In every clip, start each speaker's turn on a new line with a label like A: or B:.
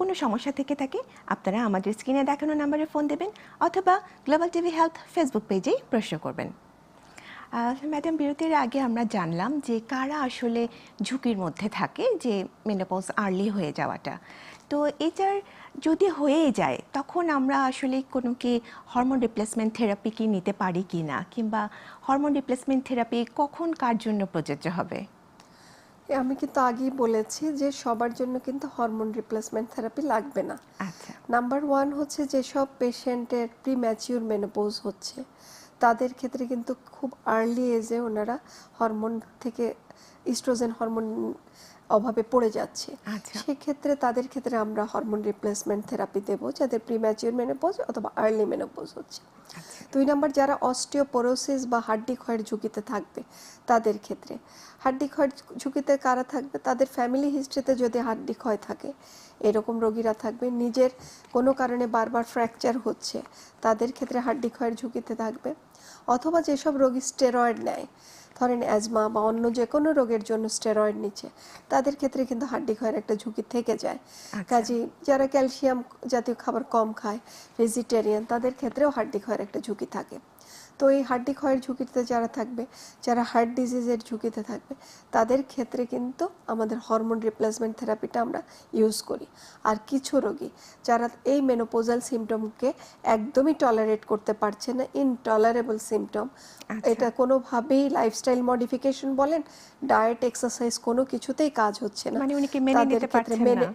A: কোনো সমস্যা থেকে থাকে, আপনারা আমাদের স্ক্রিনে দেখানো নাম্বারে ফোন দেবেন অথবা গ্লোবাল টিভি হেলথ ফেসবুক পেজেই প্রশ্ন করবেন। ম্যাডাম, বিরতির আগে আমরা জানলাম যে কারা আসলে ঝুঁকির মধ্যে থাকে যে মেনোপজ আর্লি হয়ে যাওয়াটা। তো এটার যদি হয়ে যায়, তখন আমরা আসলে কোনো কি হরমোন রিপ্লেসমেন্ট থেরাপি কি নিতে পারি কি না কিংবা হরমোন রিপ্লেসমেন্ট থেরাপি কখন কার জন্য প্রযোজ্য হবে?
B: আমি কিন্তু আগেই বলেছি যে সবার জন্য কিন্তু হরমোন রিপ্লেসমেন্ট থেরাপি লাগবে না।
A: আচ্ছা।
B: নাম্বার ওয়ান হচ্ছে যেসব পেশেন্টের প্রি ম্যাচিউর মেনোপোজ হচ্ছে। তাদের ক্ষেত্রে কিন্তু খুব আর্লি এজে ওনারা হরমোন থেকে ইস্ট্রোজেন হরমোন অভাবে পড়ে যাচ্ছে।
A: আচ্ছা।
B: সেক্ষেত্রে তাদের ক্ষেত্রে আমরা হরমোন রিপ্লেসমেন্ট থেরাপি দেব যাদের প্রি ম্যাচিউর মেনোপোজ অথবা আর্লি মেনোপোজ হচ্ছে।
A: আচ্ছা।
B: দুই নম্বর যারা অস্টিওপোরোসিস বা হাড্ডি ক্ষয়ের ঝুঁকিতে থাকবে তাদের ক্ষেত্রে। হাড্ডি ক্ষয়ের ঝুঁকিতে কারা থাকবে? তাদের ফ্যামিলি হিস্ট্রিতে যদি হাড্ডি ক্ষয় থাকে এরকম রোগীরা থাকবে। নিজের কোনো কারণে বারবার ফ্র্যাকচার হচ্ছে তাদের ক্ষেত্রে হাড্ডি ক্ষয়ের ঝুঁকিতে থাকবে। অথবা যেসব রোগী স্টেরয়েড নেয় ধরেন অ্যাজমা বা অন্য যে কোনো রোগের জন্য স্টেরয়েড নিচ্ছে তাদের ক্ষেত্রে কিন্তু হাড্ডি ক্ষয়ের একটা ঝুঁকি থেকে যায়। কাজে যারা ক্যালসিয়াম জাতীয় খাবার কম খায় ভেজিটেরিয়ান তাদের ক্ষেত্রেও হাড্ডি ক্ষয়ের একটা ঝুঁকি থাকে। তো এই হাড্ডি ক্ষয়ের ঝুঁকিতে যারা থাকবে যারা হার্ট ডিজিজের ঝুঁকিতে থাকবে তাদের ক্ষেত্রে কিন্তু আমাদের হরমোন রিপ্লেসমেন্ট থেরাপিটা আমরা ইউজ করি। আর কিছু রোগী যারা এই মেনোপোজাল সিমটমকে একদমই টলারেট করতে পারছে না ইনটলারেবল সিমটম। এটা কোনোভাবেই লাইফস্টাইল মডিফিকেশন বলেন ডায়েট এক্সারসাইজ কোনো কিছুতেই কাজ হচ্ছে না।
A: মানে উনি কি মেনে নিতে পারছেন না?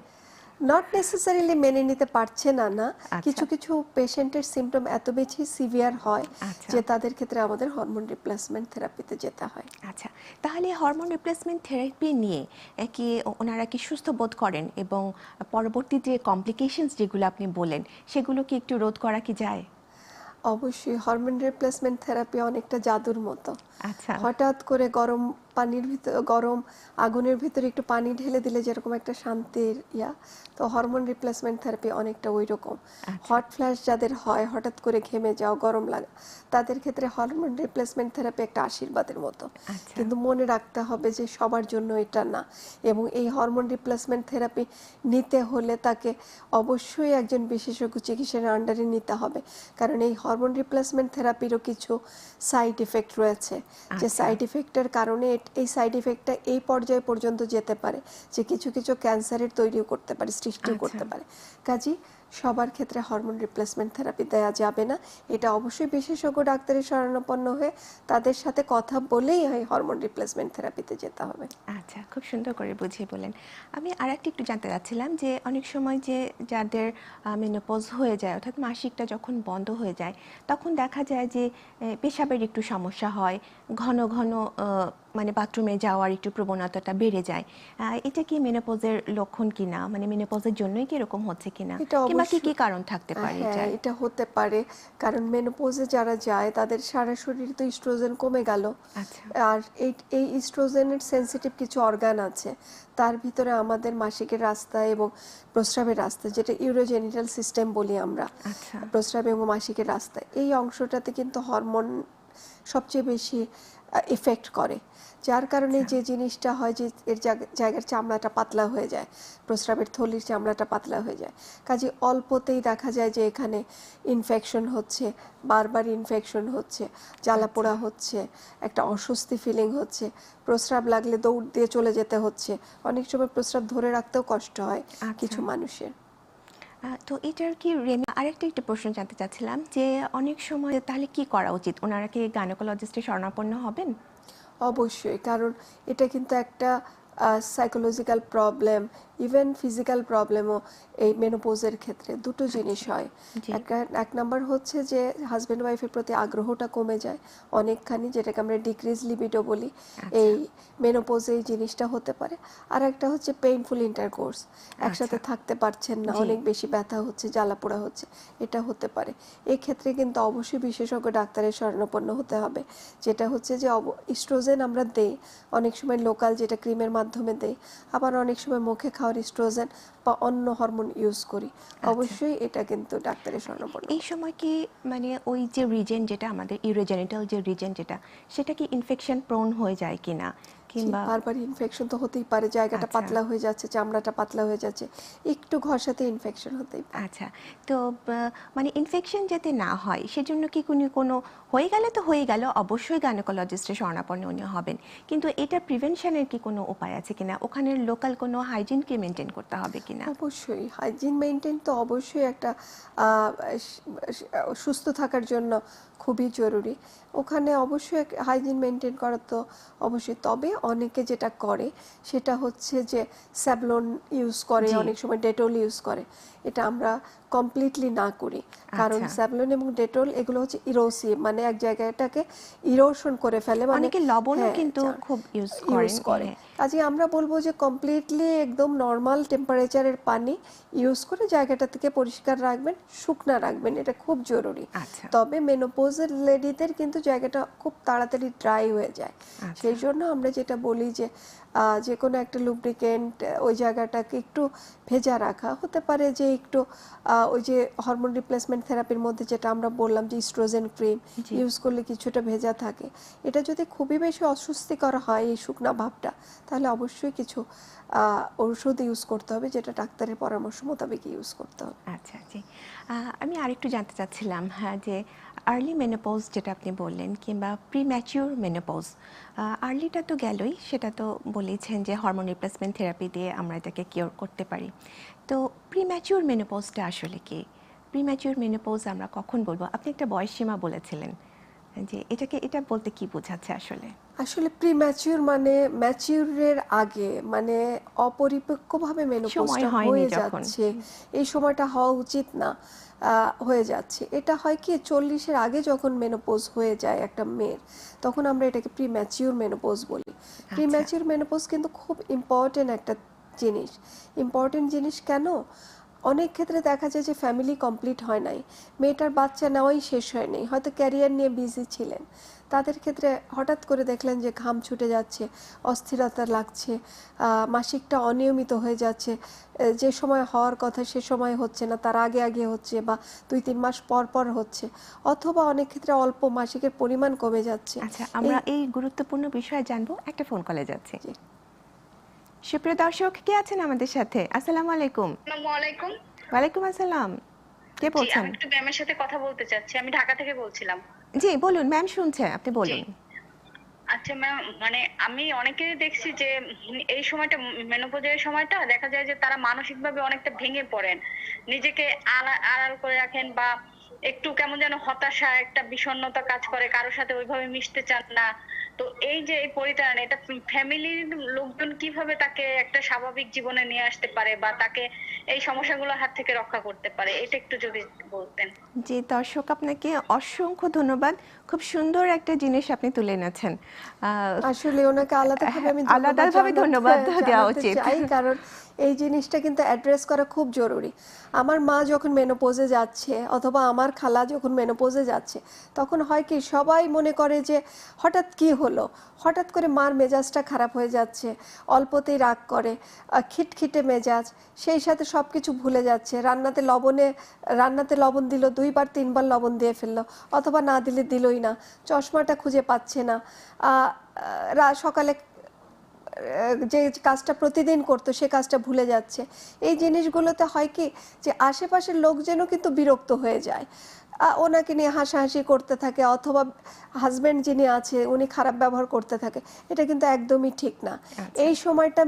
B: নট নেসেসারিলি মেনে নিতে পারছে না না।
A: আচ্ছা।
B: কিছু কিছু পেশেন্টের সিমটম এত বেশি সিভিয়ার হয়
A: আচ্ছা।
B: যে তাদের ক্ষেত্রে আমাদের হরমোন রিপ্লেসমেন্ট থেরাপিতে যেতে হয়।
A: আচ্ছা। তাহলে হরমোন রিপ্লেসমেন্ট থেরাপি নিয়ে কি ওনারা কি সুস্থ বোধ করেন এবং পরবর্তী যে কমপ্লিকেশনস যেগুলো আপনি বলেন সেগুলো কি একটু রোধ করা কি যায়?
B: অবশ্যই। হরমোন রিপ্লেসমেন্ট থেরাপি অনেকটা জাদুর মতো।
A: আচ্ছা।
B: হঠাৎ করে গরম পানির ভিতর গরম আগুনের ভিতরে একটু পানি ঢেলে দিলে যেরকম একটা শান্তির ইয়া তো হরমোন রিপ্লেসমেন্ট থেরাপি অনেকটা ওই রকম হট ফ্ল্যাশ যাদের হয় হঠাৎ করে ঘেমে যাও গরম লাগা তাদের ক্ষেত্রে হরমোন রিপ্লেসমেন্ট থেরাপি একটা আশীর্বাদের মতো।
A: আচ্ছা।
B: কিন্তু মনে রাখতে হবে যে সবার জন্য এটা না। এবং এই হরমোন রিপ্লেসমেন্ট থেরাপি নিতে হলে তাকে অবশ্যই একজন বিশেষজ্ঞ চিকিৎসার আন্ডারে নিতে হবে। কারণ এই হরমোন রিপ্লেসমেন্ট থেরাপিরও কিছু সাইড ইফেক্ট রয়েছে। যে
A: আচ্ছা।
B: সাইড ইফেক্টের কারণে এট- এই সাইড ইফেক্টটা এই পর্যায়ে পর্যন্ত যেতে পারে যে কিছু কিছু ক্যান্সারের তৈরিও করতে পারে সৃষ্টিও
A: আচ্ছা।
B: করতে পারে কাজী সবার ক্ষেত্রে হরমোন রিপ্লেসমেন্ট থেরাপি দেওয়া যাবে না। এটা অবশ্যই বিশেষজ্ঞ ডাক্তারের শরণাপন্ন হয়ে তাদের সাথে কথা বলেই হয় হরমোন রিপ্লেসমেন্ট থেরাপিতে যেতে হবে।
A: আচ্ছা খুব সুন্দর করে বুঝিয়ে বলেন আমি আর একটু একটু জানতে চাচ্ছিলাম যে অনেক সময় যে যাদের মেনোপজ হয়ে যায় অর্থাৎ মাসিকটা যখন বন্ধ হয়ে যায় তখন দেখা যায় যে পেশাবের একটু সমস্যা হয় ঘন ঘন মানে বাথরুমে যাওয়ার একটু প্রবণতাটা বেড়ে যায়। এটা কি মেনোপজের লক্ষণ কিনা? মানে মেনোপজের জন্যই কি এরকম হচ্ছে কিনা?
B: এটা
A: কিংবা কি কি কারণ থাকতে পারে
B: হ্যাঁ এটা হতে পারে। কারণ মেনোপোজে যারা যায় তাদের সারা শরীর তো ইস্ট্রোজেন কমে গেল।
A: আচ্ছা।
B: আর এই এই ইস্ট্রোজেনের সেন্সিটিভ কিছু অর্গান আছে। তার ভিতরে আমাদের মাসিকের রাস্তা এবং প্রস্রাবের রাস্তা যেটা ইউরোজেনিটাল সিস্টেম বলি আমরা।
A: আচ্ছা।
B: প্রস্রাব এবং মাসিকের রাস্তা এই অংশটাতে কিন্তু হরমোন সবচেয়ে বেশি এফেক্ট করে। যার কারণে যে জিনিসটা হয় যে এর জায়গার চামড়াটা পাতলা হয়ে যায় প্রস্রাবের থলির চামড়াটা পাতলা হয়ে যায়। কাজে অল্পতেই দেখা যায় যে এখানে ইনফেকশন হচ্ছে বারবার ইনফেকশন হচ্ছে জ্বালা পোড়া হচ্ছে একটা অস্বস্তি ফিলিং হচ্ছে প্রস্রাব লাগলে দৌড় দিয়ে চলে যেতে হচ্ছে। অনেক সময় প্রস্রাব ধরে রাখতেও কষ্ট হয়
A: আচ্ছা।
B: কিছু মানুষের।
A: তো এটার কি রেমি আরেকটা একটা প্রশ্ন জানতে চাচ্ছিলাম যে অনেক সময় তাহলে কি করা উচিত? ওনারা কি গাইনোকোলজিস্টে শরণাপন্ন হবেন?
B: অবশ্যই, কারণ এটা কিন্তু একটা সাইকোলজিক্যাল প্রবলেম ইভেন ফিজিক্যাল প্রবলেমও এই মেনোপোজের ক্ষেত্রে দুটো জিনিস হয়। এক- নাম্বার হচ্ছে যে হাজব্যান্ড ওয়াইফের প্রতি আগ্রহটা কমে যায় অনেকখানি যেটাকে আমরা ডিক্রিজ লিবিডো বলি। এই মেনোপোজে এই জিনিসটা হতে পারে। আর একটা হচ্ছে পেইনফুল ইন্টারকোর্স একসাথে থাকতে পারছেন না অনেক বেশি ব্যথা হচ্ছে জ্বালা পোড়া হচ্ছে এটা হতে পারে। এক্ষেত্রে কিন্তু অবশ্যই বিশেষজ্ঞ ডাক্তারের শরণাপন্ন হতে হবে। যেটা হচ্ছে যে ইস্ট্রোজেন আমরা দেই। অনেক সময় লোকাল যেটা ক্রিমের মাধ্যমে দেই। আবার অনেক সময় মুখে খাওয়ার ইস্ট্রোজেন বা অন্য হরমোন ইউজ করি। অবশ্যই এটা কিন্তু ডাক্তারের শরণাপন্ন
A: এই সময় কি মানে ওই যে রিজেন যেটা আমাদের ইউরোজেনিটাল যে রিজেন যেটা সেটা কি ইনফেকশন প্রোন হয়ে যায় কিনা? কিংবা
B: বারবার ইনফেকশন তো হতেই পারে জায়গাটা
A: আচ্ছা।
B: পাতলা হয়ে যাচ্ছে চামড়াটা পাতলা হয়ে যাচ্ছে একটু ঘষাতে ইনফেকশন হতেই পারে।
A: আচ্ছা তো মানে ইনফেকশন যাতে না হয় সেজন্য কি কোনো কোনো হয়ে গেলে তো হয়ে গেল অবশ্যই গাইনোকোলজিস্টের শরণাপন্ন উনি হবেন। কিন্তু এটা প্রিভেনশনের কি কোনো উপায় আছে কিনা? ওখানের লোকাল কোনো হাইজিন কি মেনটেন করতে হবে কিনা?
B: অবশ্যই হাইজিন মেনটেন তো অবশ্যই একটা সুস্থ থাকার জন্য খুবই জরুরি। ওখানে অবশ্যই হাইজিন মেনটেন করা তো অবশ্যই। তবে অনেকে যেটা করে সেটা হচ্ছে যে স্যাবলন ইউজ করে অনেক সময় ডেটল ইউজ করে। এটা আমরা কমপ্লিটলি না করি। কারণ
A: আচ্ছা।
B: স্যাবলন এবং ডেটল এগুলো হচ্ছে ইরোসিভ মানে এক জায়গাটাকে ইরোশন করে ফেলে মানে
A: অনেকে লবণও
B: হ্যাঁ,
A: কিন্তু খুব ইউজ
B: ইউজ করে।
A: হ্যাঁ।
B: কাজে আমরা বলব যে কমপ্লিটলি একদম নর্মাল টেম্পারেচারের পানি ইউজ করে জায়গাটা থেকে পরিষ্কার রাখবেন শুকনা রাখবেন এটা খুব জরুরি।
A: আচ্ছা।
B: তবে মেনোপোজের লেডিদের কিন্তু জায়গাটা খুব তাড়াতাড়ি ড্রাই হয়ে যায়।
A: আচ্ছা।
B: সেই জন্য আমরা যেটা বলি যে যে কোনো একটা লুব্রিকেন্ট ওই জায়গাটাকে একটু ভেজা রাখা। হতে পারে যে একটু ওই যে হরমোন রিপ্লেসমেন্ট থেরাপির মধ্যে যেটা আমরা বললাম যে ইস্ট্রোজেন ক্রিম ইউজ করলে কিছুটা ভেজা থাকে। এটা যদি খুবই বেশি অস্বস্তিকর হয় এই শুকনা ভাবটা তাহলে অবশ্যই কিছু আহ, ঔষধ ইউজ করতে হবে যেটা ডাক্তারের পরামর্শ মোতাবেক ইউজ করতে হবে।
A: আচ্ছা জি। আমি আরেকটু জানতে চাচ্ছিলাম হ্যাঁ যে আর্লি মেনোপজ যেটা আপনি বললেন কিংবা প্রি ম্যাচিউর মেনোপজ আর্লিটা তো গেলই সেটা তো বলেছেন যে হরমোন রিপ্লেসমেন্ট থেরাপি দিয়ে আমরা এটাকে কিওর করতে পারি। তো প্রি ম্যাচিউর মেনোপজটা আসলে কি? প্রি ম্যাচিউর মেনোপজ আমরা কখন বলব? আপনি একটা বয়স সীমা বলেছিলেন যে এটাকে এটা বলতে কি বোঝাচ্ছে আসলে?
B: আসলে প্রি ম্যাচিউর মানে ম্যাচিউরের আগে মানে অপরিপক্কভাবে মেনোপজটা হয়ে। যাচ্ছে। এই সময়টা হওয়া উচিত না। হয়ে যাচ্ছে। এটা হয় কি চল্লিশের আগে যখন মেনোপোজ হয়ে যায় একটা মেয়ের তখন আমরা এটাকে প্রি ম্যাচিউর মেনোপোজ বলি। প্রি
A: আচ্ছা।
B: ম্যাচিউর মেনোপোজ কিন্তু খুব ইম্পর্টেন্ট একটা জিনিস। ইম্পর্টেন্ট জিনিস কেন? অনেক ক্ষেত্রে দেখা যায় যে ফ্যামিলি কমপ্লিট হয় নাই। মেয়েটার বাচ্চা নেওয়াই শেষ হয়নি হয়তো ক্যারিয়ার নিয়ে বিজি ছিলেন। তাদের ক্ষেত্রে হঠাৎ করে দেখলেন যে ঘাম ছুটে যাচ্ছে অস্থিরতা লাগছে মাসিকটা অনিয়মিত হয়ে যাচ্ছে যে সময় হওয়ার কথা সে সময় হচ্ছে না তার আগে আগে হচ্ছে বা দুই তিন মাস পর পর হচ্ছে। অথবা অনেক ক্ষেত্রে অল্প মাসিকের পরিমাণ কমে যাচ্ছে।
A: আচ্ছা আমরা এই গুরুত্বপূর্ণ বিষয়ে জানব একটা ফোন কলে যাচ্ছে। সুপ্রিয় দর্শক কে আছেন আমাদের সাথে? আসসালামু আলাইকুম।
C: আলাইকুম।
A: ওয়ালাইকুম আসসালাম। কে বলছেন?
C: আমি একটু ম্যামের সাথে কথা বলতে চাচ্ছি। আমি ঢাকা থেকে বলছিলাম।
A: জি বলুন ম্যাম শুনছে আপনি বলুন।
C: আচ্ছা ম্যাম মানে আমি অনেকেরই দেখছি যে এই সময়টা মেনোপজের সময়টা দেখা যায় যে তারা মানসিকভাবে অনেকটা ভেঙে পড়েন। নিজেকে আড়াল করে রাখেন বা একটু কেমন যেন হতাশা একটা বিষণ্ণতা কাজ করে কারোর সাথে ওইভাবে মিশতে চান না। তো এই যে এই পরিত্রাণ এটা ফ্যামিলির লোকজন কীভাবে তাকে একটা স্বাভাবিক জীবনে নিয়ে আসতে পারে বা তাকে এই সমস্যাগুলোর হাত থেকে রক্ষা করতে পারে? এটা একটু যদি বলতেন।
A: জি দর্শক আপনাকে অসংখ্য ধন্যবাদ। খুব সুন্দর একটা জিনিস আপনি তুলে এনেছেন। আহ,
B: আসলে ওনাকে আলাদাভাবে আমি
A: আলাদাভাবে ধন্যবাদ দেওয়া উচিত।
B: কারণ এই জিনিসটা কিন্তু অ্যাড্রেস করা খুব জরুরি। আমার মা যখন মেনোপোজে যাচ্ছে অথবা আমার খালা যখন মেনোপোজে যাচ্ছে, তখন হয় কি সবাই মনে করে যে হঠাৎ কি হলো? হঠাৎ করে মার মেজাজটা খারাপ হয়ে যাচ্ছে, অল্পতেই রাগ করে খিটখিটে মেজাজ, সেই সাথে সব কিছু ভুলে যাচ্ছে। রান্নাতে লবণে, রান্নাতে লবণ দিল, দুইবার তিনবার লবণ দিয়ে ফেলল, অথবা না দিলে দিলই না, চশমাটা খুঁজে পাচ্ছে না। সকালে যে কাজটা প্রতিদিন করতো, সে কাজটা ভুলে যাচ্ছে। এই জিনিসগুলোতে হয় কি যে, আশেপাশের লোকজনও কিন্তু বিরক্ত হয়ে যায়। ওনাকে নিয়ে হাসাহাসি করতে থাকে অথবা হাজবেন্ড যিনি আছে উনি খারাপ ব্যবহার করতে থাকে। এটা কিন্তু একদমই ঠিক না।
A: আচ্ছা।
B: এই সময়টা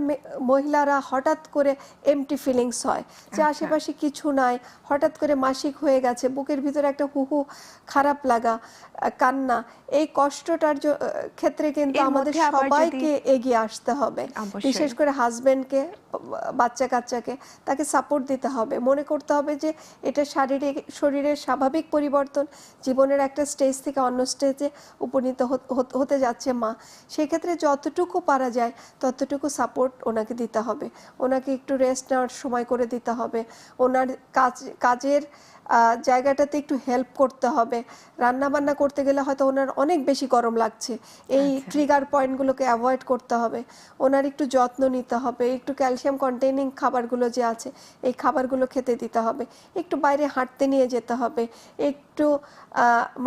B: মহিলারা হঠাৎ করে এমটি ফিলিংস হয় যে
A: আচ্ছা।
B: আশেপাশে কিছু নাই হঠাৎ করে মাসিক হয়ে গেছে বুকের ভিতরে একটা হুহু খারাপ লাগা কান্না এই কষ্টটার ক্ষেত্রে কিন্তু আমাদের সবাইকে এগিয়ে আসতে হবে। বিশেষ করে হাজবেন্ডকে বাচ্চা কাচ্চাকে তাকে সাপোর্ট দিতে হবে। মনে করতে হবে যে এটা শারীরিক শরীরের স্বাভাবিক পরিবর্তন, জীবনের একটা স্টেজ থেকে অন্য স্টেজে উপনীত হত- যাচ্ছে মা। সেক্ষেত্রে যতটুকু পারা যায়, ততটুকু সাপোর্ট ওনাকে দিতে হবে। ওনাকে একটু রেস্ট নেওয়ার সময় করে দিতে হবে। ওনার কাজ, কাজের জায়গাটাতে একটু হেল্প করতে হবে। রান্না বান্না করতে গেলে হয়তো ওনার অনেক বেশি গরম লাগছে। এই
A: আচ্ছা।
B: ট্রিগার পয়েন্টগুলোকে অ্যাভয়েড করতে হবে। ওনার একটু যত্ন নিতে হবে। একটু ক্যালসিয়াম কন্টেইনিং খাবারগুলো যে আছে এই খাবারগুলো খেতে দিতে হবে। একটু বাইরে হাঁটতে নিয়ে যেতে হবে। একটু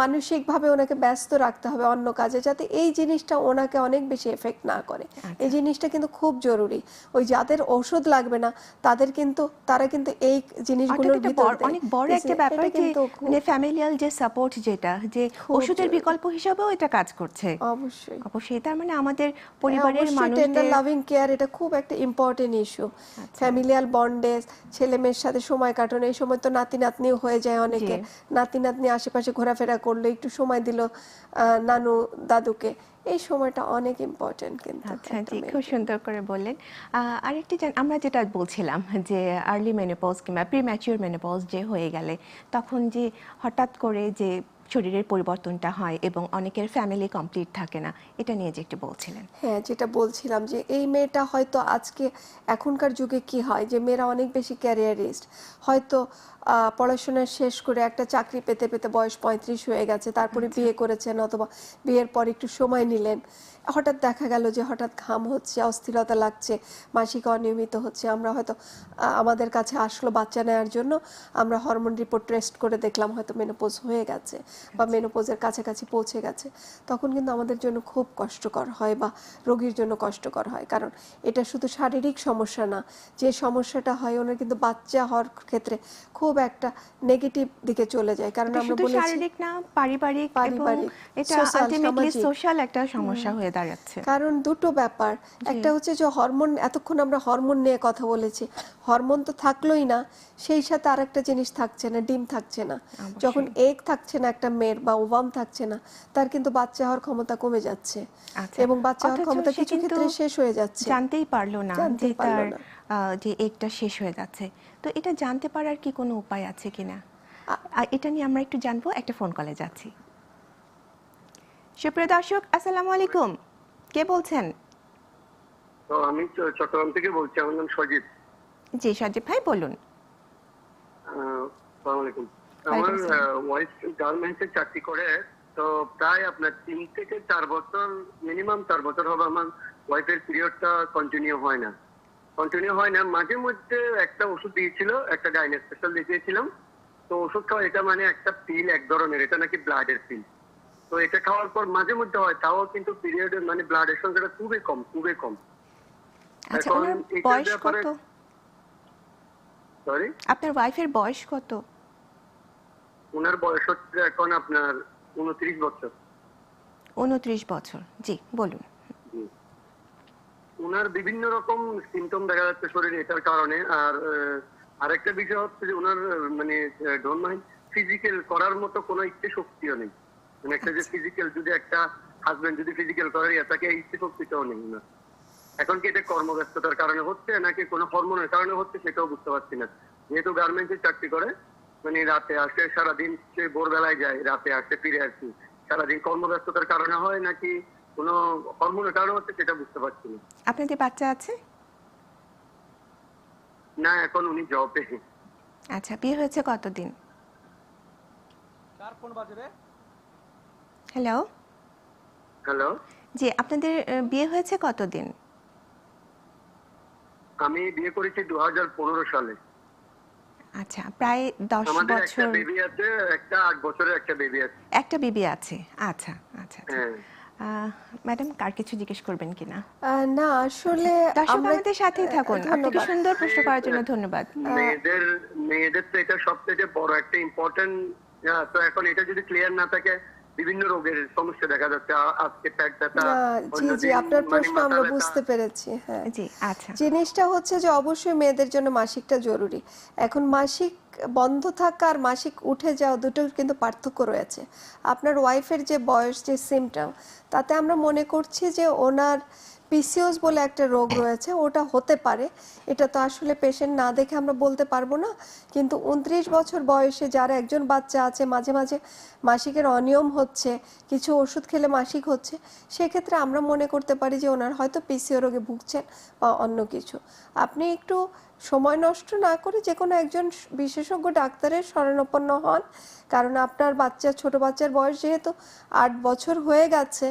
B: মানসিকভাবে ওনাকে ব্যস্ত রাখতে হবে অন্য কাজে যাতে এই জিনিসটা ওনাকে অনেক বেশি এফেক্ট না করে। এই জিনিসটা কিন্তু খুব জরুরি। ওই যাদের ওষুধ লাগবে না তাদের কিন্তু তারা কিন্তু এই জিনিসগুলোর ভিতর।
A: অনেক বড় একটা ব্যাপার যে মানে ফ্যামিলিয়াল যে সাপোর্ট যেটা যে ওষুধের বিকল্প হিসাবেও এটা কাজ করছে।
B: অবশ্যই।
A: অবশ্যই তার মানে আমাদের পরিবারের
B: টেন্ডার
A: মানুষদের
B: লাভিং কেয়ার এটা খুব একটা ইম্পর্টেন্ট ইস্যু। ফ্যামিলিয়াল বন্ডেজ ছেলে মেয়ের সাথে সময় কাটানো এই সময় তো নাতি নাতনিও হয়ে যায় অনেকে। নাতি নাতনি আশেপাশে ঘোরাফেরা করল একটু সময় দিল নানু দাদুকে। এই সময়টা অনেক ইম্পর্টেন্ট কিন্তু
A: আচ্ছা জি খুব সুন্দর করে বললেন। আরেকটি আমরা যেটা বলছিলাম যে আর্লি মেনোপজ কিংবা প্রিম্যাচিওর মেনোপজ যে হয়ে গেলে তখন যে হঠাৎ করে যে শরীরের পরিবর্তনটা হয় এবং অনেকের ফ্যামিলি কমপ্লিট থাকে না। এটা নিয়ে যে একটু বলছিলেন।
B: হ্যাঁ যেটা বলছিলাম যে এই মেয়েটা হয়তো আজকে এখনকার যুগে কি হয় যে মেয়েরা অনেক বেশি ক্যারিয়ারিস্ট হয়তো পড়াশোনা শেষ করে একটা চাকরি পেতে পেতে বয়স পঁয়ত্রিশ হয়ে গেছে তারপরে বিয়ে করেছেন অথবা বিয়ের পর একটু সময় নিলেন। হঠাৎ দেখা গেল যে হঠাৎ ঘাম হচ্ছে অস্থিরতা লাগছে মাসিক অনিয়মিত হচ্ছে। আমরা হয়তো আমাদের কাছে আসলো বাচ্চা নেওয়ার জন্য আমরা হরমোন রিপোর্ট টেস্ট করে দেখলাম হয়তো মেনোপোজ হয়ে গেছে। বা মেনোপোজের কাছাকাছি পৌঁছে গেছে তখন কিন্তু আমাদের জন্য খুব কষ্টকর হয় বা রোগীর জন্য কষ্টকর হয়। কারণ এটা শুধু শারীরিক সমস্যা না যে সমস্যাটা হয় ওনার কিন্তু বাচ্চা হওয়ার ক্ষেত্রে খুব একটা নেগেটিভ দিকে চলে যায়। কারণ আমরা বলেছি
A: শারীরিক না পারিবারিক
B: পারিবারিক,
A: এটা আলটিমেটলি সোশ্যাল একটা সমস্যা হয়ে দাঁড়াচ্ছে।
B: কারণ দুটো ব্যাপার। একটা হচ্ছে যে হরমোন এতক্ষণ আমরা হরমোন নিয়ে কথা বলেছি হরমোন তো থাকলোই না সেই সাথে আরেকটা জিনিস থাকছে না ডিম থাকছে না। যখন এগ থাকছে না একটা মেয়ের বা ওভাম থাকছে না তার কিন্তু বাচ্চা হওয়ার ক্ষমতা কমে যাচ্ছে।
A: আচ্ছা।
B: এবং বাচ্চা হওয়ার ক্ষমতা কিছু ক্ষেত্রে শেষ হয়ে যাচ্ছে।
A: জানতেই পারল না যে তার যে এগটা শেষ হয়ে যাচ্ছে। তো এটা জানতে পারার কি কোনো উপায় আছে কিনা? আর এটা নিয়ে আমরা একটু জানব একটা ফোন কলে যাচ্ছি। সুপ্রিয় দর্শক আসসালামু আলাইকুম। কে বলছেন?
D: আমি চট্টগ্রাম থেকে বলছি আমার নাম সজিত
A: জি সজীব ভাই বলুন।
D: আসসালামু আলাইকুম। আমার। ওয়াইফ গার্মেন্টসে চাকরি করে তো প্রায় আপনার তিন থেকে চার বছর মিনিমাম চার বছর হবে আমার ওয়াইফের পিরিয়ডটা কন্টিনিউ হয় না। কন্টিনিউ হয় না মাঝে মধ্যে একটা ওষুধ দিয়েছিল একটা গাইনে স্পেশাল দেখিয়েছিলাম। তো ওষুধ খাওয়া এটা মানে একটা পিল এক ধরনের এটা নাকি ব্লাডের পিল তো এটা খাওয়ার পর মাঝে মধ্যে হয় তাও কিন্তু পিরিয়ডের মানে ব্লাডের সংখ্যাটা খুবই কম খুবই কম।
A: আচ্ছা
D: এখন এটার ব্যাপারে- সরি
A: আপনার ওয়াইফের বয়স কত?
D: ওনার বয়স হচ্ছে এখন আপনার উনত্রিশ বছর।
A: উনত্রিশ বছর জি বলুন।
D: ওনার বিভিন্ন রকম সিমটম দেখা যাচ্ছে শরীরে এটার কারণে। আর আরেকটা বিষয় হচ্ছে যে ওনার মানে মাইন্ড ফিজিক্যাল করার মতো কোনো ইচ্ছে শক্তিও নেই। মানে একটা যে ফিজিক্যাল যদি একটা হাজবেন্ড যদি ফিজিক্যাল করে তাকে ইচ্ছে শক্তিটাও নেই ওনার এখন কি এটা কর্মব্যস্ততার কারণে হচ্ছে নাকি কোনো হরমোনের কারণে হচ্ছে সেটাও বুঝতে পারছি না। যেহেতু গার্মেন্টসের চাকরি করে মানে রাতে আসে সারাদিন সে ভোরবেলায় যায় রাতে আসে ফিরে আসি। সারাদিন কর্মব্যস্ততার কারণে হয় নাকি কোনো হরমোনের কারণে হচ্ছে সেটা বুঝতে পারছি না।
A: আপনাদের বাচ্চা আছে?
D: না এখন উনি জবে
A: আচ্ছা বিয়ে হয়েছে কতদিন? হ্যালো।
D: হ্যালো।
A: জি আপনাদের বিয়ে হয়েছে কতদিন?
D: আমি বিয়ে করেছি দু হাজার পনেরো সালে।
A: আচ্ছা প্রায় দশ
D: বছর একটা বেবি আছে একটা 8 বছরের একটা বেবি আছে।
A: একটা বিবি আছে। আচ্ছা আচ্ছা আচ্ছা। আহ, ম্যাডাম কার কিছু জিজ্ঞেস করবেন কিনা
B: আহ, না আসলে
A: দর্শক আমাদের সাথেই থাকুন। আপনাকে সুন্দর প্রশ্ন করার জন্য ধন্যবাদ।
D: মেয়েদের মেয়েদের তো এটা সবথেকে বড় একটা ইম্পর্টেন্ট তো এখন এটা যদি ক্লিয়ার না থাকে বিভিন্ন রোগের সমস্যা দেখা যাচ্ছে আজকে পেট ব্যথা
B: জি জি আপনার
D: মানে
B: প্রশ্ন আমরা বুঝতে পেরেছি হ্যাঁ।
A: জি আচ্ছা।
B: জিনিসটা হচ্ছে যে অবশ্যই মেয়েদের জন্য মাসিকটা জরুরি। এখন মাসিক বন্ধ থাকা আর মাসিক উঠে যাওয়া দুটোর কিন্তু পার্থক্য রয়েছে। আপনার ওয়াইফের যে বয়স যে সিমটম তাতে আমরা মনে করছি যে ওনার পিসিওস বলে একটা রোগ রয়েছে, ওটা হতে পারে। এটা তো আসলে পেশেন্ট না দেখে আমরা বলতে পারব না। কিন্তু উনত্রিশ বছর বয়সে যারা একজন বাচ্চা আছে, মাঝে মাঝে মাসিকের অনিয়ম হচ্ছে, কিছু ওষুধ খেলে মাসিক হচ্ছে, সেক্ষেত্রে আমরা মনে করতে পারি যে ওনার হয়তো পিসিও রোগে ভুগছেন বা অন্য কিছু। আপনি একটু সময় নষ্ট না করে যে কোনো একজন বিশেষজ্ঞ ডাক্তারের শরণাপন্ন হন। কারণ আপনার বাচ্চা ছোট বাচ্চার বয়স যেহেতু আট বছর হয়ে গেছে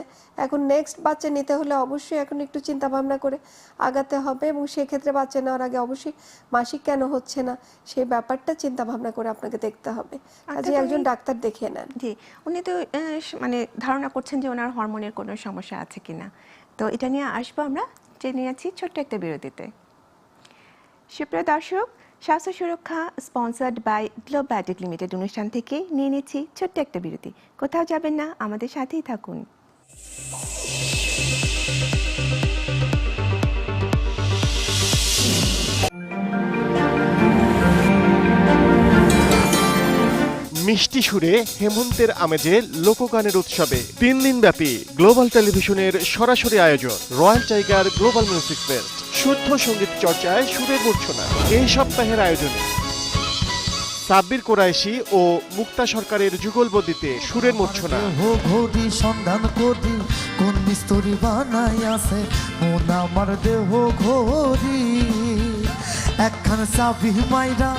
B: এখন নেক্সট বাচ্চা নিতে হলে অবশ্যই এখন একটু চিন্তা ভাবনা করে আগাতে হবে এবং সেক্ষেত্রে বাচ্চা নেওয়ার আগে অবশ্যই মাসিক কেন হচ্ছে না সেই ব্যাপারটা চিন্তা ভাবনা করে আপনাকে দেখতে হবে। কাজে একজন ডাক্তার দেখিয়ে নেন।
A: জি উনি তো মানে ধারণা করছেন যে ওনার হরমোনের কোনো সমস্যা আছে কিনা। তো এটা নিয়ে আসব আমরা জেনে আছি ছোট্ট একটা বিরতিতে। সুপ্রিয় দর্শক, স্বাস্থ্য সুরক্ষা স্পন্সার্ড বাই গ্লোবাটিক লিমিটেড অনুষ্ঠান থেকে নিয়ে নিচ্ছি ছোট্ট একটা বিরতি। কোথাও যাবেন না, আমাদের সাথেই থাকুন।
E: মিষ্টি সুরে হেমন্তের আমেজে লোকগানের উৎসবে তিন দিন ব্যাপী গ্লোবাল টেলিভিশনের সরাসরি আয়োজন Royal Tiger Global music fest শুদ্ধ সংগীত চর্চায় সুরের মূর্ছনা। এই সপ্তাহের আয়োজনে সাব্বির কোরাইশি ও মুক্তা সরকারের যুগলবন্দিতে সুরের মূর্ছনা।
F: ঘড়ি সন্ধান করি কোন মিস্তরি বানাই আছে? মন আমার দেহ ঘড়ি। একখান চাবি মাইরা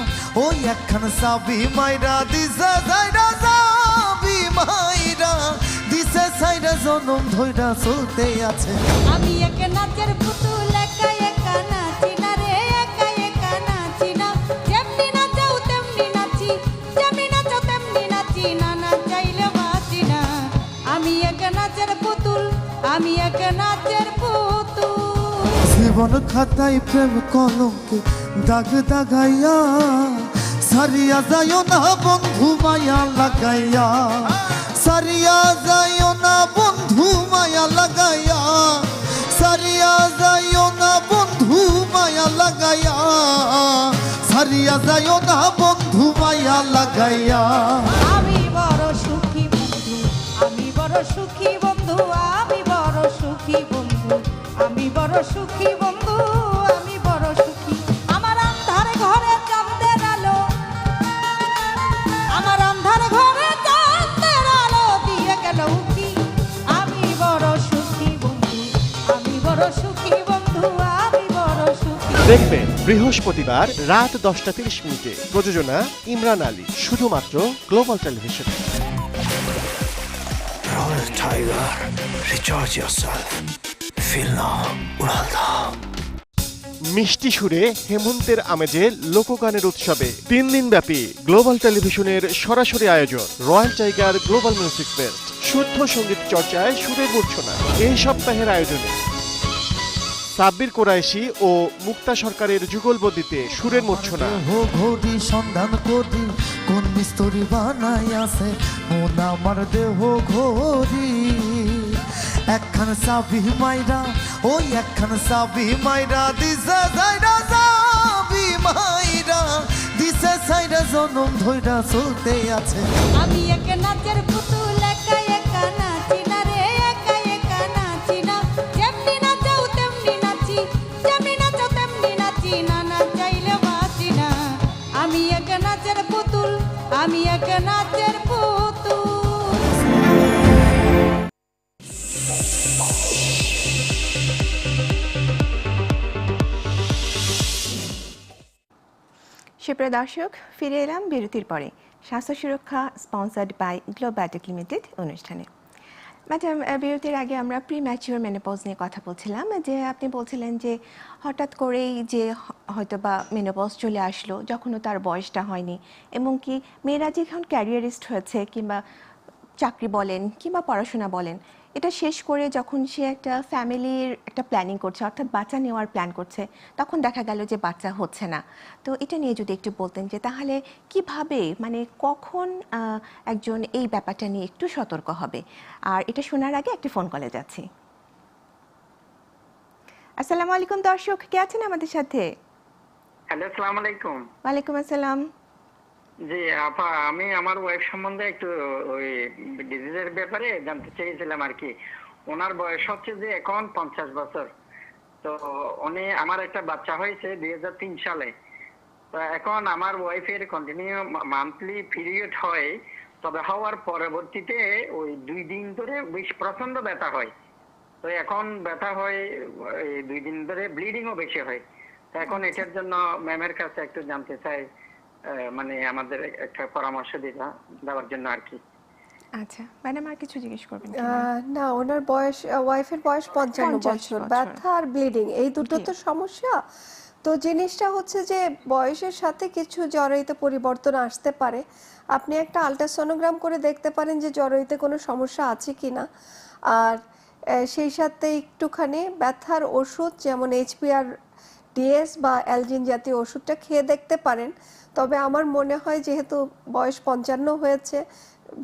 F: ওই একখান চাবি মাইরা দিছে সাইরা চাবি মাইরা দিছে সাইরা জনম ধইরা চলতে আছে।
G: আমি এক নাচের পুতুল আমি এক নাচের পুতুল।
F: জীবন খাতায় প্রেম কলঙ্কে দাগ দাগাইয়া সারিয়া যাইও না বন্ধু মায়া লাগাইয়া সারিয়া যাইও না বন্ধু মায়া লাগাইয়া সারিয়া যাইও না বন্ধু মায়া লাগাইয়া সারিয়া যাইও না বন্ধু মায়া লাগাইয়া।
G: আমি বড় সুখী বন্ধু আমি বড় সুখী
E: দেখবেন বৃহস্পতিবার রাত দশটা তিরিশ মিনিটে প্রযোজনা ইমরান আলী শুধুমাত্র গ্লোবাল টেলিভিশনে
H: Royal Tiger, recharge yourself. Uralda.
E: মিষ্টি সুরে হেমন্তের আমেজে লোকগানের উৎসবে তিন দিন ব্যাপী গ্লোবাল টেলিভিশনের সরাসরি আয়োজন Royal Tiger Global music fest. শুদ্ধ সংগীত চর্চায় সুরের মূর্ছনা এই সপ্তাহের আয়োজনে। সাব্বির কোরাইশি ও মুক্তা সরকারের যুগলবন্দিতে সুরের মূর্ছনা।
F: ঘড়ি সন্ধান করি কোন মিস্তরি বানাই আছে? মন আমার দেহ ঘড়ি। একখান চাবি মাইরা, ওই একখান চাবি মাইরা দিছে সাইরা চাবি মাইরা, দিছে সাইরা জনম ধইরা চলতে আছে।
G: আমি এক নাচের পুতুল একা একা নাচি না রে একা একা নাচি না। যেমনি নাচাও তেমনি নাচি, যেমনি নাচাও তেমনি নাচি না না চাইলে বাঁচি না। আমি এক নাচের পুতুল, আমি এক নাচের
A: সুপ্রিয় দর্শক, ফিরে এলাম বিরতির পরে। স্বাস্থ্য সুরক্ষা স্পন্সার্ড বাই গ্লোবাটিক লিমিটেড অনুষ্ঠানে। ম্যাডাম বিরতির আগে আমরা প্রি ম্যাচিওর মেনোপজ নিয়ে কথা বলছিলাম, যে আপনি বলছিলেন যে হঠাৎ করেই যে হয়তো বা মেনোপজ চলে আসলো, যখনও তার বয়সটা হয়নি, এবং কি মেয়েরা যে এখন ক্যারিয়ারিস্ট হয়েছে কিংবা চাকরি বলেন কিংবা পড়াশোনা বলেন এটা শেষ করে যখন সে একটা ফ্যামিলির একটা প্ল্যানিং করছে অর্থাৎ বাচ্চা নেওয়ার প্ল্যান করছে তখন দেখা গেল যে বাচ্চা হচ্ছে না। তো এটা নিয়ে যদি একটু বলতেন যে তাহলে কীভাবে মানে কখন একজন এই ব্যাপারটা নিয়ে একটু সতর্ক হবে? আর এটা শোনার আগে একটি ফোন কলে যাচ্ছি। আসসালামু আলাইকুম দর্শক কে আছেন আমাদের সাথে?
I: হ্যালো আসসালামু আলাইকুম।
A: ওয়ালাইকুম আসসালাম।
I: জি আপা আমি আমার ওয়াইফ সম্বন্ধে একটু ওই ডিজিজের ব্যাপারে জানতে চেয়েছিলাম আর কি। ওনার বয়স হচ্ছে যে এখন পঞ্চাশ বছর। তো উনি আমার একটা বাচ্চা হয়েছে দুই সালে। তো এখন আমার ওয়াইফের কন্টিনিউ মান্থলি পিরিয়ড হয় তবে হওয়ার পরবর্তীতে ওই দুই দিন ধরে বেশ প্রচণ্ড ব্যথা হয়। তো এখন ব্যথা হয় এই দুই দিন ধরে ব্লিডিংও বেশি হয়। তো এখন এটার জন্য ম্যামের কাছে একটু জানতে চাই। মানে আমাদের একটা পরামর্শ দিবা দেওয়ার জন্য আর কি।
A: আচ্ছা ম্যাডাম আর কিছু জিজ্ঞেস করবেন
B: না ওনার বয়স ওয়াইফের বয়স পঞ্চান্ন বছর।
A: বছর।
B: ব্যথা আর ব্লিডিং এই দুটো তো সমস্যা। তো জিনিসটা হচ্ছে যে বয়সের সাথে কিছু জরায়ুতে পরিবর্তন আসতে পারে। আপনি একটা আলট্রাসোনোগ্রাম করে দেখতে পারেন যে জরায়ুতে কোনো সমস্যা আছে কি না আর সেই সাথে একটুখানি ব্যথার ওষুধ যেমন এইচপিআর ডিএস বা অ্যালজিন জাতীয় ওষুধটা খেয়ে দেখতে পারেন। তবে আমার মনে হয় যেহেতু বয়স পঞ্চান্ন হয়েছে,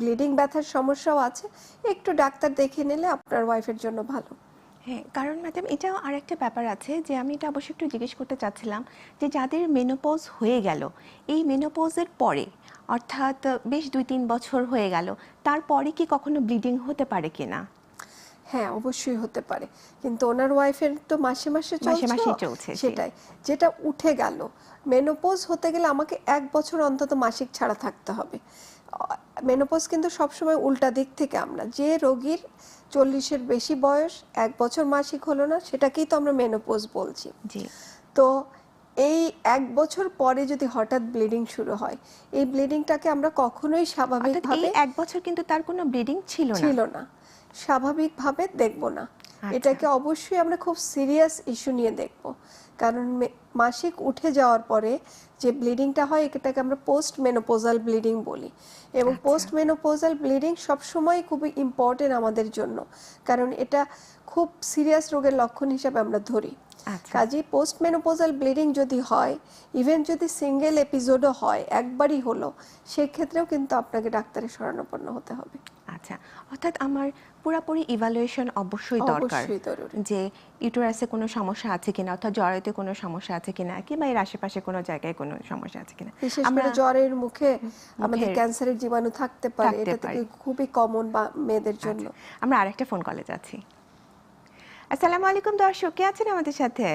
B: ব্লিডিং ব্যথার সমস্যাও আছে, একটু ডাক্তার দেখিয়ে নিলে আপনার ওয়াইফের জন্য ভালো।
A: হ্যাঁ কারণ ম্যাডাম এটাও আরেকটা ব্যাপার আছে যে আমি এটা অবশ্যই একটু জিজ্ঞেস করতে চাচ্ছিলাম যে যাদের মেনোপজ হয়ে গেল, এই মেনোপজের পরে, অর্থাৎ বেশ দুই তিন বছর হয়ে গেল, তারপরে কি কখনো ব্লিডিং হতে পারে কিনা?
B: হ্যাঁ অবশ্যই হতে পারে। কিন্তু ওনার ওয়াইফের তো মাসে মাসে চলছে। সেটাই। যেটা উঠে গেল। মেনোপজ হতে গেলে আমাকে এক বছর অন্তত মাসিক ছাড়া থাকতে হবে। মেনোপজ কিন্তু সবসময় উল্টা দিক থেকে আমরা। যে রোগীর চল্লিশের বেশি বয়স এক বছর মাসিক হলো না সেটাকেই তো আমরা মেনোপোজ বলছি। তো এই এক বছর পরে যদি হঠাৎ ব্লিডিং শুরু হয় এই ব্লিডিংটাকে আমরা কখনোই স্বাভাবিকভাবে
A: এক বছর কিন্তু তার কোনো ব্লিডিং ছিল না।
B: ছিল না। স্বাভাবিকভাবে দেখব না।
A: আচ্ছা।
B: এটাকে অবশ্যই আমরা খুব সিরিয়াস ইস্যু নিয়ে দেখব। কারণ মাসিক উঠে যাওয়ার পরে যে ব্লিডিংটা হয় এটাকে আমরা পোস্ট মেনোপোজাল ব্লিডিং বলি। এবং। পোস্ট মেনোপোজাল ব্লিডিং সবসময় খুবই ইম্পর্টেন্ট আমাদের জন্য। কারণ এটা খুব সিরিয়াস রোগের লক্ষণ হিসাবে আমরা ধরি। কাজেই পোস্ট মেনোপোজাল ব্লিডিং যদি হয় ইভেন যদি সিঙ্গেল এপিসোডও হয় একবারই হলো সেক্ষেত্রেও কিন্তু আপনাকে ডাক্তারের শরণাপন্ন হতে হবে।
A: আচ্ছা অর্থাৎ আমার পুরোপুরি ইভালুয়েশন অবশ্যই দরকার। যে ইউটোরাসে কোনো সমস্যা আছে কিনা অর্থাৎ জরায়ুতে কোনো সমস্যা আছে কিনা কিংবা এর আশেপাশে কোনো জায়গায় কোনো সমস্যা আছে কিনা। আমরা
B: জ্বরের মুখে আমাদের ক্যান্সারের জীবাণু থাকতে পারে এটা খুবই কমন বা মেয়েদের জন্য।
A: আচ্ছা, আমরা আরেকটা ফোন কলে যাচ্ছি। আসসালামু আলাইকুম দর্শক কে আছেন আমাদের সাথে?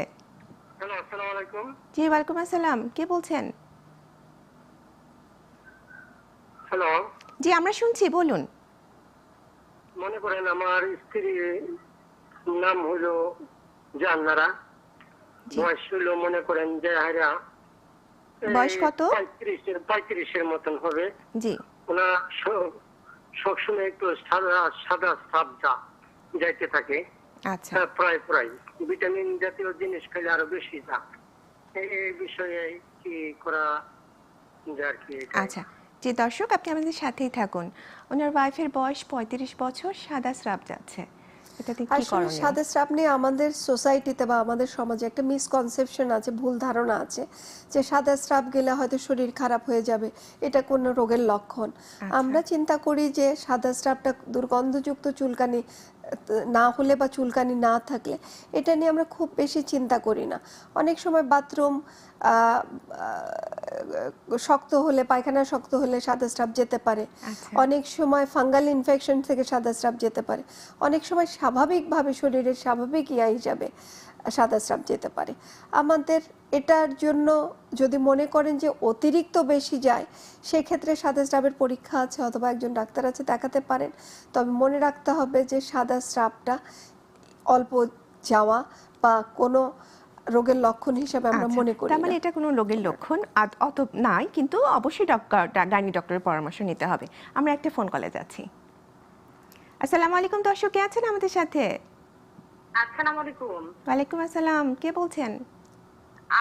D: হ্যালো আসসালামু আলাইকুম।
A: জি ওয়ালাইকুম আসসালাম। কে বলছেন?
D: হ্যালো।
A: জি আমরা শুনছি বলুন।
D: মনে করেন আমার স্ত্রীর নাম হলো জান্নারা। বয়স হলো মনে করেন যে হারা
A: বয়স কত?
D: পঁয়ত্রিশের পঁয়ত্রিশের মতন হবে।
A: জি।
D: ওনার সবসময় একটু সাদা সাদা সাবজা যাইতে থাকে।
A: আচ্ছা।
D: হ্যাঁ, প্রায় প্রায়। ভিটামিন জাতীয় জিনিস খেলে আরও বেশি যা এই বিষয়ে কি করা যায় কি
A: আচ্ছা যে দর্শক আপনি আমাদের সাথেই থাকুন। ওনার ওয়াইফের বয়স পঁয়ত্রিশ বছর সাদা স্রাব যাচ্ছে।
B: আসলে সাদা স্রাব নিয়ে আমাদের সোসাইটিতে বা আমাদের সমাজে একটা মিসকনসেপশন আছে ভুল ধারণা আছে যে সাদা স্রাব গেলে হয়তো শরীর খারাপ হয়ে যাবে। এটা কোনো রোগের লক্ষণ? আমরা চিন্তা করি যে সাদা স্রাবটা দুর্গন্ধযুক্ত চুলকানি না হলে বা চুলকানি না থাকলে এটা নিয়ে আমরা খুব বেশি চিন্তা করি না। অনেক সময় বাথরুম শক্ত হলে পায়খানা শক্ত হলে সাদা স্রাব যেতে পারে।
A: আচ্ছা।
B: অনেক সময় ফাঙ্গাল ইনফেকশন থেকে সাদা স্রাব যেতে পারে। অনেক সময় স্বাভাবিকভাবে শরীরের স্বাভাবিক ইয়া হিসাবে সাদা স্রাব যেতে পারে। আমাদের এটার জন্য যদি মনে করেন যে অতিরিক্ত বেশি যায় সেক্ষেত্রে সাদা স্রাবের পরীক্ষা আছে অথবা একজন ডাক্তার আছে দেখাতে পারেন। তবে মনে রাখতে হবে যে সাদা স্রাবটা অল্প যাওয়া বা কোনো রোগের লক্ষণ হিসাবে আমরা
A: আচ্ছা,
B: মনে করি
A: তার মানে এটা কোনো রোগের লক্ষণ? অত নাই কিন্তু অবশ্যই ডক্টর গাইনি ডক্টরের পরামর্শ নিতে হবে। আমরা একটা ফোন কলে যাচ্ছি। আসসালামু আলাইকুম দর্শক কে আছেন আমাদের সাথে?
C: আসসালামু আলাইকুম
A: ওয়ালাইকুম আসসালাম কে বলছেন?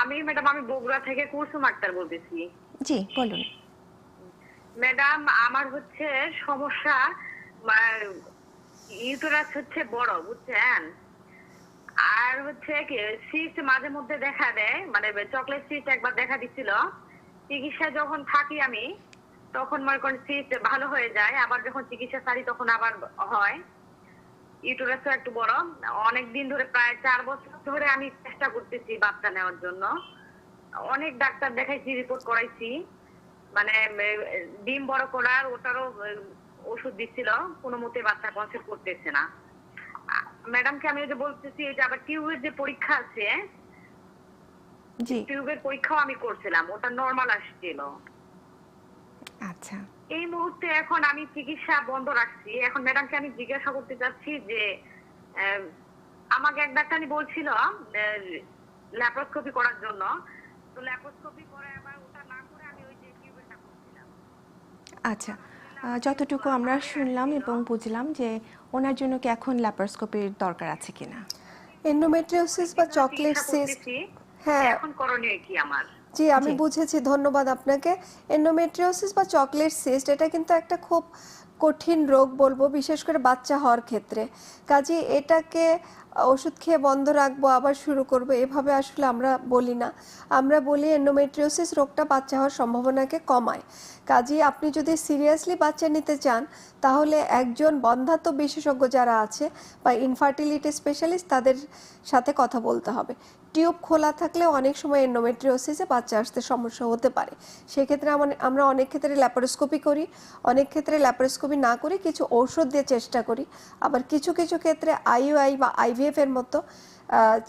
C: আমি ম্যাডাম আমি বগুড়া থেকে কুলসুম আক্তার বলতেছি।
A: জি বলুন।
C: ম্যাডাম আমার হচ্ছে সমস্যা ইউটোরাস হচ্ছে বড় বুঝছেন? আর হচ্ছে সিস্ট মাঝে মধ্যে দেখা দেয় মানে চকলেট সিস্ট একবার দেখা দিচ্ছিল। চিকিৎসা যখন থাকি আমি তখন মনে করেন সিস্ট ভালো হয়ে যায় আবার যখন চিকিৎসা সারি তখন আবার হয়। ইউটোরাসও একটু বড়। অনেক দিন ধরে প্রায় চার বছর ধরে আমি চেষ্টা করতেছি বাচ্চা নেওয়ার জন্য। অনেক ডাক্তার দেখাইছি রিপোর্ট করাইছি। মানে ডিম বড় করার ওটারও ওষুধ দিচ্ছিল কোনো মতে বাচ্চা কনসেপ্ট করতেছে না। ম্যাডামকে আমি যে বলতেছি এই যে আবার টিউবের যে পরীক্ষা আছে
A: জি।
C: টিউবের পরীক্ষাও আমি করছিলাম ওটা নর্মাল আসছিল।
A: আচ্ছা।
C: এই মুহূর্তে এখন আমি চিকিৎসা বন্ধ রাখছি। এখন ম্যাডামকে আমি জিজ্ঞাসা করতে চাচ্ছি যে আমাকে এক ডাক্তারই বলছিল ল্যাপারোস্কোপি করার জন্য। তো ল্যাপারোস্কোপি করে আবার ওটা না করে আমি ওই যে টিউবেটা করছিলাম।
A: আচ্ছা আহ, যতটুকু আমরা শুনলাম এবং বুঝলাম যে ওনার জন্য কি এখন ল্যাপারোস্কোপির দরকার আছে কিনা।
B: এন্ডোমেট্রিওসিস বা চকলেট সিস্ট হ্যাঁ।
C: এখন করণীয় কি আমার?
B: জি আমি বুঝেছি ধন্যবাদ আপনাকে। এন্ডোমেট্রিওসিস বা চকলেট সিস্ট এটা কিন্তু একটা খুব কঠিন রোগ বলব বিশেষ করে বাচ্চা হওয়ার ক্ষেত্রে। কাজে এটাকে ওষুধ খেয়ে বন্ধ রাখব আবার শুরু করব এভাবে আসলে আমরা বলি না। আমরা বলি এন্ডোমেট্রিওসিস রোগটা বাচ্চা হওয়ার সম্ভাবনাকে কমায়। কাজেই আপনি যদি সিরিয়াসলি বাচ্চা নিতে চান তাহলে একজন বন্ধাত্ম বিশেষজ্ঞ যারা আছে বা ইনফার্টিলিটি স্পেশালিস্ট তাদের সাথে কথা বলতে হবে। টিউব খোলা থাকলে অনেক সময় এন্ডোমেট্রিওসিসে বাচ্চা আসতে সমস্যা হতে পারে। সেক্ষেত্রে আমরা অনেক ক্ষেত্রে ল্যাপারোস্কোপি করি অনেক ক্ষেত্রে ল্যাপারোস্কোপি না করে কিছু ঔষধ দিয়ে চেষ্টা করি। আবার কিছু কিছু ক্ষেত্রে আইইউআই বা আইভিএফ এর মতো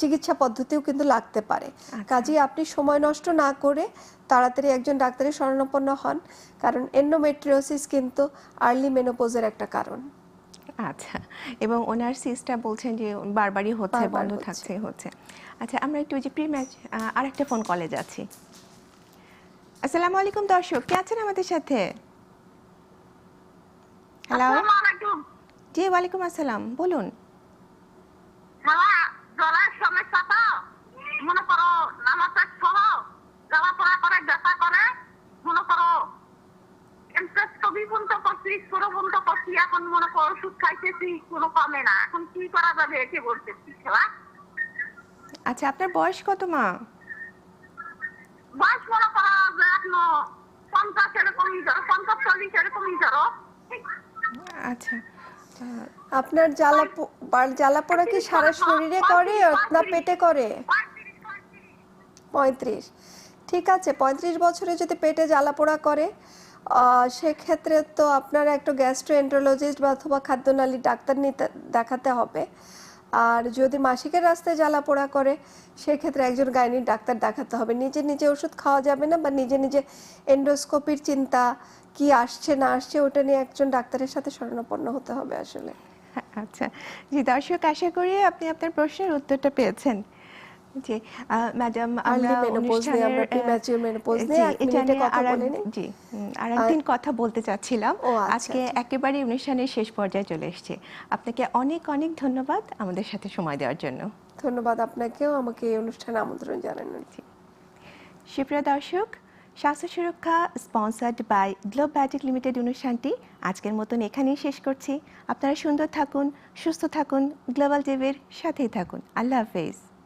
B: চিকিৎসা পদ্ধতিও কিন্তু লাগতে পারে। কাজেই আপনি সময় নষ্ট না করে তাড়াতাড়ি একজন ডাক্তারের শরণাপন্ন হন কারণ এন্ডোমেট্রিওসিস কিন্তু আর্লি মেনোপোজের একটা কারণ।
A: আচ্ছা। এবং ওনার সিসটা বলছেন যে বারবারই হচ্ছে বন্ধ থাকছে হচ্ছে। আচ্ছা আমরা একটু ওই যে প্রি ম্যাচ আরেকটা ফোন কলে যাচ্ছি। আসসালামু আলাইকুম দর্শক কে আছেন আমাদের সাথে? হ্যালো জি ওয়ালাইকুম আসসালাম বলুন।
C: হ্যাঁ মনে করো নামাজের সহ গলা পড়া করে ব্যথা করে মনে করো করছি করছি এখন মনে ওষুধ খাইতেছি কোনো কমে না। এখন কি করা যাবে একে বলতেছি খেলা?
A: আচ্ছা আপনার বয়স কত মা?
C: বয়স মনে করো এখনও পঞ্চাশ এরকমই ধরো পঞ্চাশ চল্লিশ এরকমই ধরো
A: আচ্ছা
B: আপনার জ্বালা জ্বালা পোড়া কি সারা শরীরে করে না পেটে করে? পঁয়ত্রিশ ঠিক আছে পঁয়ত্রিশ বছরে যদি পেটে জ্বালা পোড়া করে আহ, সেক্ষেত্রে তো আপনার একটা গ্যাস্ট্রোএন্ট্রোলজিস্ট বা অথবা খাদ্যনালী ডাক্তার নিতে দেখাতে হবে। আর যদি মাসিকের রাস্তায় জ্বালা পোড়া করে, সেক্ষেত্রে একজন গাইনির ডাক্তার দেখাতে হবে। নিজে নিজে ওষুধ খাওয়া যাবে না বা নিজে নিজে এন্ডোস্কোপির চিন্তা, কি আসছে না আসছে, ওটা নিয়ে একজন ডাক্তারের সাথে শরণাপন্ন হতে হবে আসলে।
A: আচ্ছা। জি, দর্শক, আশা করি আপনি আপনার প্রশ্নের উত্তরটা পেয়েছেন। জি ম্যাডাম আমরা
B: menopause নিয়ে, আমরা
A: অনুষ্ঠানের, আহ,
B: premature menopause
A: জি,
B: নিয়ে
A: এটা নিয়ে
B: কথা বলে
A: জি আর একদিন কথা বলতে চাচ্ছিলাম।
B: আচ্ছা,
A: আজকে
B: আচ্ছা।
A: একেবারে অনুষ্ঠানের শেষ পর্যায়ে চলে এসেছে। আপনাকে অনেক অনেক ধন্যবাদ আমাদের সাথে সময় দেওয়ার জন্য।
B: ধন্যবাদ আপনাকেও আমাকে এই অনুষ্ঠানে আমন্ত্রণ জানানোর।
A: সুপ্রিয় দর্শক স্বাস্থ্য সুরক্ষা স্পন্সার্ড বাই গ্লোব ব্যাটিক লিমিটেড অনুষ্ঠানটি আজকের মতন এখানেই শেষ করছি। আপনারা সুন্দর থাকুন সুস্থ থাকুন গ্লোবাল টিভির সাথেই থাকুন। আল্লাহ হাফেজ।